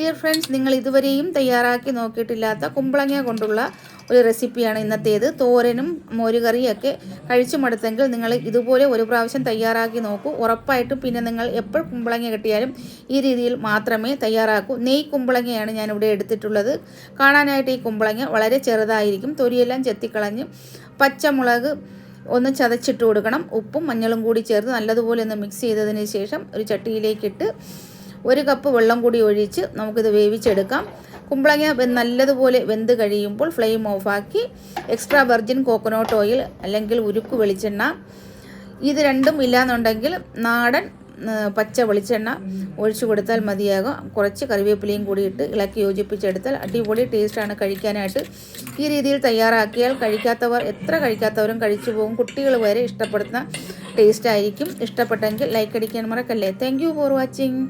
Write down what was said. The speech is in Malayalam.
ഡിയർ ഫ്രണ്ട്സ് നിങ്ങൾ ഇതുവരെയും തയ്യാറാക്കി നോക്കിയിട്ടില്ലാത്ത കുമ്പളങ്ങ കൊണ്ടുള്ള ഒരു റെസിപ്പിയാണ് ഇന്നത്തേത്. തോരനും മോരുകറിയൊക്കെ കഴിച്ചു മടുത്തെങ്കിൽ നിങ്ങൾ ഇതുപോലെ ഒരു പ്രാവശ്യം തയ്യാറാക്കി നോക്കൂ. ഉറപ്പായിട്ടും പിന്നെ നിങ്ങൾ എപ്പോൾ കുമ്പളങ്ങ കിട്ടിയാലും ഈ രീതിയിൽ മാത്രമേ തയ്യാറാക്കൂ. നെയ് കുമ്പളങ്ങയാണ് ഞാനിവിടെ എടുത്തിട്ടുള്ളത്. കാണാനായിട്ട് ഈ കുമ്പളങ്ങ വളരെ ചെറുതായിരിക്കും. തൊലിയെല്ലാം ചെത്തിക്കളഞ്ഞ് പച്ചമുളക് ഒന്ന് ചതച്ചിട്ട് കൊടുക്കണം. ഉപ്പും മഞ്ഞളും കൂടി ചേർത്ത് നല്ലതുപോലെ ഒന്ന് മിക്സ് ചെയ്തതിന് ശേഷം ഒരു ചട്ടിയിലേക്കിട്ട് ഒരു കപ്പ് വെള്ളം കൂടി ഒഴിച്ച് നമുക്കിത് വേവിച്ചെടുക്കാം. കുമ്പളങ്ങ നല്ലതുപോലെ വെന്ത് കഴിയുമ്പോൾ ഫ്ലെയിം ഓഫാക്കി എക്സ്ട്രാ വെർജിൻ കോക്കനട്ട് ഓയിൽ അല്ലെങ്കിൽ ഉരുക്ക് വെളിച്ചെണ്ണ. ഇത് രണ്ടും ഇല്ലാന്നുണ്ടെങ്കിൽ നാടൻ പച്ച വെളിച്ചെണ്ണ ഒഴിച്ചു കൊടുത്താൽ മതിയാകും. കുറച്ച് കറിവേപ്പിലയും കൂടി ഇട്ട് ഇളക്കി യോജിപ്പിച്ചെടുത്താൽ അടിപൊളി ടേസ്റ്റാണ് കഴിക്കാനായിട്ട്. ഈ രീതിയിൽ തയ്യാറാക്കിയാൽ കഴിക്കാത്തവർ എത്ര കഴിക്കാത്തവരും കഴിച്ചു പോകും. കുട്ടികൾ വരെ ഇഷ്ടപ്പെടുന്ന ടേസ്റ്റായിരിക്കും. ഇഷ്ടപ്പെട്ടെങ്കിൽ ലൈക്ക് അടിക്കാൻ മറക്കല്ലേ. Thank for watching